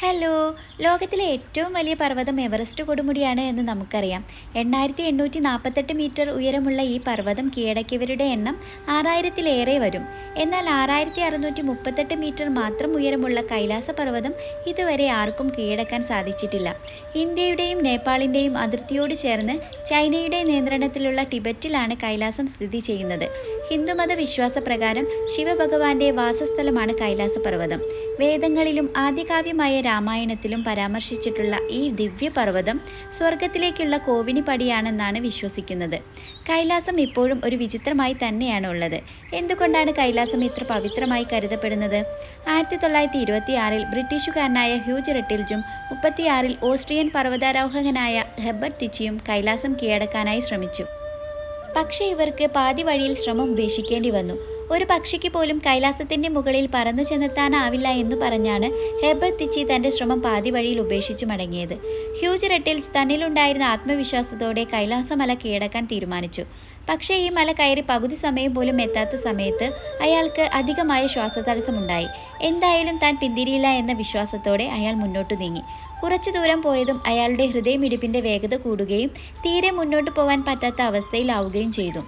Hello ലോകത്തിലെ ഏറ്റവും വലിയ പർവതം എവറസ്റ്റ് കൊടുമുടിയാണ് എന്ന് നമുക്കറിയാം. എണ്ണായിരത്തി എണ്ണൂറ്റി നാൽപ്പത്തെട്ട് മീറ്റർ ഉയരമുള്ള ഈ പർവതം കീഴടക്കിയവരുടെ എണ്ണം ആറായിരത്തിലേറെ വരും. എന്നാൽ ആറായിരത്തി അറുന്നൂറ്റി മുപ്പത്തെട്ട് മീറ്റർ മാത്രം ഉയരമുള്ള കൈലാസ പർവതം ഇതുവരെ ആർക്കും കീഴടക്കാൻ സാധിച്ചിട്ടില്ല. ഇന്ത്യയുടെയും നേപ്പാളിന്റെയും അതിർത്തിയോട് ചേർന്ന് ചൈനയുടെ നിയന്ത്രണത്തിലുള്ള ടിബറ്റിലാണ് കൈലാസം സ്ഥിതി ചെയ്യുന്നത്. ഹിന്ദുമത വിശ്വാസപ്രകാരം ശിവഭഗവാന്റെ വാസസ്ഥലമാണ് കൈലാസ പർവതം വേദങ്ങളിലും ആദ്യകാവ്യമായ രാമായണത്തിലും പരാമർശിച്ചിട്ടുള്ള ഈ ദിവ്യപർവതം സ്വർഗത്തിലേക്കുള്ള കോവിണിപ്പടിയാണെന്നാണ് വിശ്വസിക്കുന്നത്. കൈലാസം ഇപ്പോഴും ഒരു വിചിത്രമായി തന്നെയാണ് ഉള്ളത്. എന്തുകൊണ്ടാണ് കൈലാസം ഇത്ര പവിത്രമായി കരുതപ്പെടുന്നത്? ആയിരത്തി തൊള്ളായിരത്തി ഇരുപത്തിയാറിൽ ബ്രിട്ടീഷുകാരനായ ഹ്യൂജ് റെട്ടിൽജും മുപ്പത്തിയാറിൽ ഓസ്ട്രിയൻ പർവതാരോഹകനായ ഹെബർട്ട് തിച്ചിയും കൈലാസം കീഴടക്കാനായി ശ്രമിച്ചു. പക്ഷേ ഇവർക്ക് പാതി വഴിയിൽ ശ്രമം ഉപേക്ഷിക്കേണ്ടി വന്നു. ഒരു പക്ഷിക്ക് പോലും കൈലാസത്തിന്റെ മുകളിൽ പറന്നു ചെന്നെത്താനാവില്ല എന്ന് പറഞ്ഞാണ് ഹെബർ തിച്ചി തന്റെ ശ്രമം പാതി വഴിയിൽ ഉപേക്ഷിച്ചു മടങ്ങിയത്. ഹ്യൂജ് റെട്ടിൽസ് തന്നിലുണ്ടായിരുന്ന ആത്മവിശ്വാസത്തോടെ കൈലാസമല കീഴടക്കാൻ തീരുമാനിച്ചു. പക്ഷേ ഈ മല കയറി പകുതി സമയം പോലും എത്താത്ത സമയത്ത് അയാൾക്ക് അധികമായ ശ്വാസതടസ്സമുണ്ടായി. എന്തായാലും താൻ പിന്തിരിയില്ല എന്ന വിശ്വാസത്തോടെ അയാൾ മുന്നോട്ടു നീങ്ങി. കുറച്ചു ദൂരം പോയതും അയാളുടെ ഹൃദയമിടിപ്പിന്റെ വേഗത കൂടുകയും തീരെ മുന്നോട്ട് പോകാൻ പറ്റാത്ത അവസ്ഥയിലാവുകയും ചെയ്തു.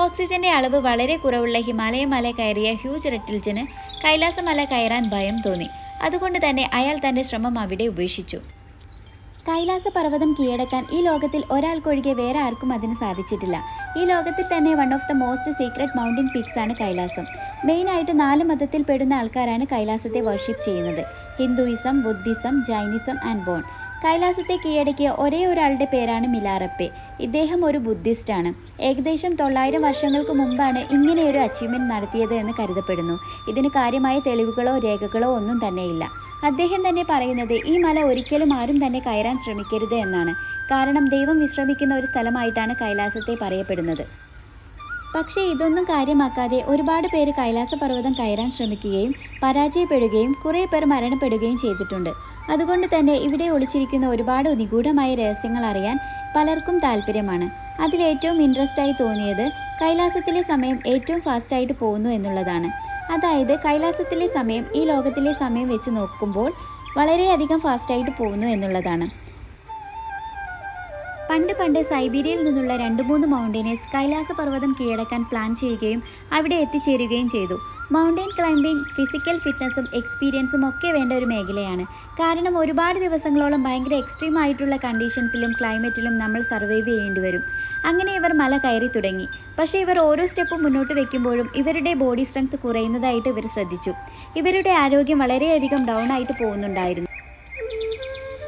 ഓക്സിജന്റെ അളവ് വളരെ കുറവുള്ള ഹിമാലയ മല കയറിയ ഹ്യൂജ് റെറ്റിൽജിന് കൈലാസമല കയറാൻ ഭയം തോന്നി. അതുകൊണ്ട് തന്നെ അയാൾ തന്റെ ശ്രമം അവിടെ ഉപേക്ഷിച്ചു. കൈലാസ പർവതം കീഴടക്കാൻ ഈ ലോകത്തിൽ ഒരാൾക്കൊഴികെ വേറെ ആർക്കും അതിന് സാധിച്ചിട്ടില്ല. ഈ ലോകത്തിൽ തന്നെ one of the most secret mountain peaks ആണ് കൈലാസം. മെയിനായിട്ട് നാല് മതത്തിൽ പെടുന്ന ആൾക്കാരാണ് കൈലാസത്തെ വർഷിപ്പ് ചെയ്യുന്നത്. Hinduism Buddhism Jainism and Bon കൈലാസത്തെ കീഴടക്കിയ ഒരേ ഒരാളുടെ പേരാണ് മിലാറപ്പെ. ഇദ്ദേഹം ഒരു ബുദ്ധിസ്റ്റാണ്. ഏകദേശം തൊള്ളായിരം വർഷങ്ങൾക്ക് മുമ്പാണ് ഇങ്ങനെയൊരു അച്ചീവ്മെന്റ് നടത്തിയത് എന്ന് കരുതപ്പെടുന്നു. ഇതിന് കാര്യമായ തെളിവുകളോ രേഖകളോ ഒന്നും തന്നെയില്ല. അദ്ദേഹം തന്നെ പറയുന്നത് ഈ മല ഒരിക്കലും ആരും തന്നെ കയറാൻ ശ്രമിക്കരുത് എന്നാണ്. കാരണം ദൈവം വിശ്രമിക്കുന്ന ഒരു സ്ഥലമായിട്ടാണ് കൈലാസത്തെ പറയപ്പെടുന്നത്. പക്ഷേ ഇതൊന്നും കാര്യമാക്കാതെ ഒരുപാട് പേര് കൈലാസ പർവതം കയറാൻ ശ്രമിക്കുകയും പരാജയപ്പെടുകയും കുറേ പേർ മരണപ്പെടുകയും ചെയ്തിട്ടുണ്ട്. അതുകൊണ്ട് തന്നെ ഇവിടെ ഒളിച്ചിരിക്കുന്ന ഒരുപാട് നിഗൂഢമായ രഹസ്യങ്ങൾ അറിയാൻ പലർക്കും താല്പര്യമാണ് അതിലേറ്റവും ഇൻട്രസ്റ്റ് ആയി തോന്നിയത് കൈലാസത്തിലെ സമയം ഏറ്റവും ഫാസ്റ്റായിട്ട് പോകുന്നു എന്നുള്ളതാണ്. അതായത് കൈലാസത്തിലെ സമയം ഈ ലോകത്തിലെ സമയം വെച്ച് നോക്കുമ്പോൾ വളരെയധികം ഫാസ്റ്റായിട്ട് പോകുന്നു എന്നുള്ളതാണ്. പണ്ട് പണ്ട് സൈബീരിയയിൽ നിന്നുള്ള രണ്ട് മൂന്ന് മൗണ്ടൈനേഴ്സ് കൈലാസ പർവതം കീഴടക്കാൻ പ്ലാൻ ചെയ്യുകയും അവിടെ എത്തിച്ചേരുകയും ചെയ്തു. മൗണ്ടൈൻ ക്ലൈംബിംഗ് ഫിസിക്കൽ ഫിറ്റ്നസ്സും എക്സ്പീരിയൻസും ഒക്കെ വേണ്ട ഒരു മേഖലയാണ്. കാരണം ഒരുപാട് ദിവസങ്ങളോളം ഭയങ്കര എക്സ്ട്രീം ആയിട്ടുള്ള കണ്ടീഷൻസിലും ക്ലൈമറ്റിലും നമ്മൾ സർവൈവ് ചെയ്യേണ്ടി വരും. അങ്ങനെ ഇവർ മല കയറി തുടങ്ങി. പക്ഷേ ഇവർ ഓരോ സ്റ്റെപ്പും മുന്നോട്ട് വെക്കുമ്പോഴും ഇവരുടെ ബോഡി സ്ട്രെങ്ത് കുറയുന്നതായിട്ട് ഇവർ ശ്രദ്ധിച്ചു. ഇവരുടെ ആരോഗ്യം വളരെയധികം ഡൗൺ ആയിട്ട് പോകുന്നുണ്ടായിരുന്നു.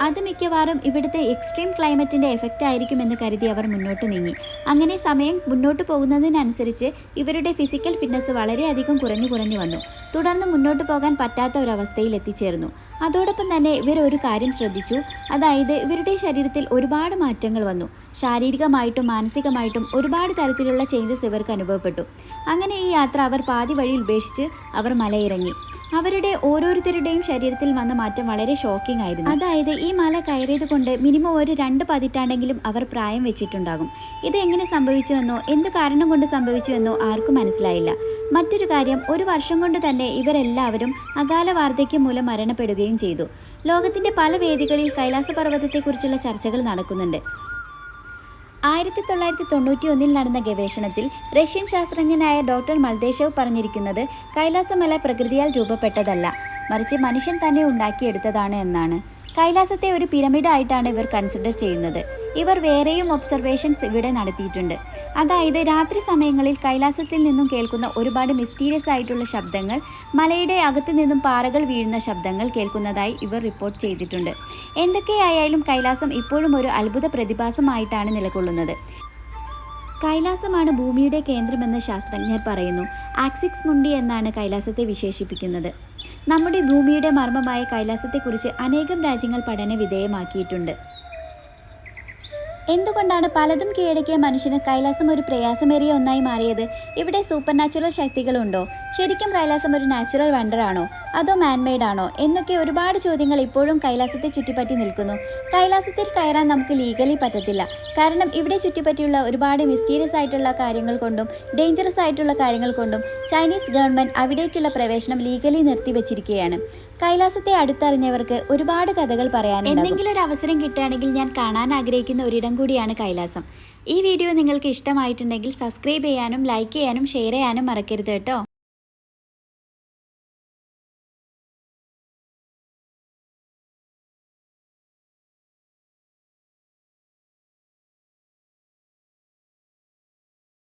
അത് മിക്കവാറും ഇവിടുത്തെ എക്സ്ട്രീം ക്ലൈമറ്റിന്റെ എഫക്റ്റ് ആയിരിക്കുമെന്ന് കരുതി അവർ മുന്നോട്ട് നീങ്ങി. അങ്ങനെ സമയം മുന്നോട്ട് പോകുന്നതിനനുസരിച്ച് ഇവരുടെ ഫിസിക്കൽ ഫിറ്റ്നസ് വളരെയധികം കുറഞ്ഞു കുറഞ്ഞു വന്നു. തുടർന്ന് മുന്നോട്ട് പോകാൻ പറ്റാത്ത ഒരവസ്ഥയിൽ എത്തിച്ചേർന്നു. അതോടൊപ്പം തന്നെ ഇവർ ഒരു കാര്യം ശ്രദ്ധിച്ചു. അതായത് ഇവരുടെ ശരീരത്തിൽ ഒരുപാട് മാറ്റങ്ങൾ വന്നു. ശാരീരികമായിട്ടും മാനസികമായിട്ടും ഒരുപാട് തരത്തിലുള്ള ചേഞ്ചസ് ഇവർക്ക് അനുഭവപ്പെട്ടു. അങ്ങനെ ഈ യാത്ര അവർ പാതി വഴി ഉപേക്ഷിച്ച് അവർ മലയിറങ്ങി. അവരുടെ ഓരോരുത്തരുടെയും ശരീരത്തിൽ വന്ന മാറ്റം വളരെ ഷോക്കിംഗ് ആയിരുന്നു. അതായത് ഈ മല കയറിയത് കൊണ്ട് മിനിമം ഒരു രണ്ട് പതിറ്റാണ്ടെങ്കിലും അവർ പ്രായം വെച്ചിട്ടുണ്ടാകും. ഇത് എങ്ങനെ സംഭവിച്ചുവെന്നോ എന്ത് കാരണം കൊണ്ട് സംഭവിച്ചുവെന്നോ ആർക്കും മനസ്സിലായില്ല. മറ്റൊരു കാര്യം ഒരു വർഷം കൊണ്ട് തന്നെ ഇവരെല്ലാവരും അകാല വാർദ്ധക്യം മൂലം മരണപ്പെടുകയും ചെയ്തു. ലോകത്തിന്റെ പല വേദികളിൽ കൈലാസ പർവതത്തെക്കുറിച്ചുള്ള ചർച്ചകൾ നടക്കുന്നുണ്ട്. ആയിരത്തി തൊള്ളായിരത്തി തൊണ്ണൂറ്റി ഒന്നിൽ നടന്ന ഗവേഷണത്തിൽ റഷ്യൻ ശാസ്ത്രജ്ഞനായ ഡോക്ടർ മൽദേശവ് പറഞ്ഞിരിക്കുന്നത് കൈലാസമല പ്രകൃതിയാൽ രൂപപ്പെട്ടതല്ല. മറിച്ച് മനുഷ്യൻ തന്നെ ഉണ്ടാക്കിയെടുത്തതാണ് എന്നാണ്. കൈലാസത്തെ ഒരു പിരമിഡായിട്ടാണ് ഇവർ കൺസിഡർ ചെയ്യുന്നത്. ഇവർ വേറെയും ഒബ്സർവേഷൻസ് ഇവിടെ നടത്തിയിട്ടുണ്ട്. അതായത് രാത്രി സമയങ്ങളിൽ കൈലാസത്തിൽ നിന്നും കേൾക്കുന്ന ഒരുപാട് മിസ്റ്റീരിയസ് ആയിട്ടുള്ള ശബ്ദങ്ങൾ മലയുടെ അകത്തു നിന്നും പാറകൾ വീഴുന്ന ശബ്ദങ്ങൾ കേൾക്കുന്നതായി ഇവർ റിപ്പോർട്ട് ചെയ്തിട്ടുണ്ട്. എന്തൊക്കെയായാലും കൈലാസം ഇപ്പോഴും ഒരു അത്ഭുത പ്രതിഭാസമായിട്ടാണ് നിലകൊള്ളുന്നത്. കൈലാസമാണ് ഭൂമിയുടെ കേന്ദ്രമെന്ന് ശാസ്ത്രജ്ഞർ പറയുന്നു. ആക്സിക്സ് മുണ്ടി എന്നാണ് കൈലാസത്തെ വിശേഷിപ്പിക്കുന്നത്. നമ്മുടെ ഭൂമിയുടെ മർമ്മമായ കൈലാസത്തെക്കുറിച്ച് അനേകം രാജ്യങ്ങൾ പഠന വിധേയമാക്കിയിട്ടുണ്ട് എന്തുകൊണ്ടാണ് പലതും കീഴടക്കിയ മനുഷ്യന് കൈലാസം ഒരു പ്രയാസമേറിയ ഒന്നായി മാറിയത്? ഇവിടെ സൂപ്പർ നാച്ചുറൽ ശക്തികളുണ്ടോ? ശരിക്കും കൈലാസം ഒരു നാച്ചുറൽ വണ്ടർ ആണോ? അതോ മാൻമെയ്ഡ് ആണോ? എന്നൊക്കെ ഒരുപാട് ചോദ്യങ്ങൾ ഇപ്പോഴും കൈലാസത്തെ ചുറ്റിപ്പറ്റി നിൽക്കുന്നു. കൈലാസത്തിൽ കയറാൻ നമുക്ക് ലീഗലി പറ്റത്തില്ല. കാരണം ഇവിടെ ചുറ്റിപ്പറ്റിയുള്ള ഒരുപാട് മിസ്റ്റീരിയസ് ആയിട്ടുള്ള കാര്യങ്ങൾ കൊണ്ടും ഡേഞ്ചറസ് ആയിട്ടുള്ള കാര്യങ്ങൾ കൊണ്ടും ചൈനീസ് ഗവൺമെന്റ് അവിടേക്കുള്ള പ്രവേശനം ലീഗലി നിർത്തിവച്ചിരിക്കുകയാണ്. കൈലാസത്തെ അടുത്തറിഞ്ഞവർക്ക് ഒരുപാട് കഥകൾ പറയാൻ എന്തെങ്കിലും ഒരു അവസരം കിട്ടുകയാണെങ്കിൽ ഞാൻ കാണാൻ ആഗ്രഹിക്കുന്ന ഒരിടം കൂടിയാണ് കൈലാസം. ഈ വീഡിയോ നിങ്ങൾക്ക് ഇഷ്ടമായിട്ടുണ്ടെങ്കിൽ സബ്സ്ക്രൈബ് ചെയ്യാനും ലൈക്ക് ചെയ്യാനും ഷെയർ ചെയ്യാനും മറക്കരുത് കേട്ടോ.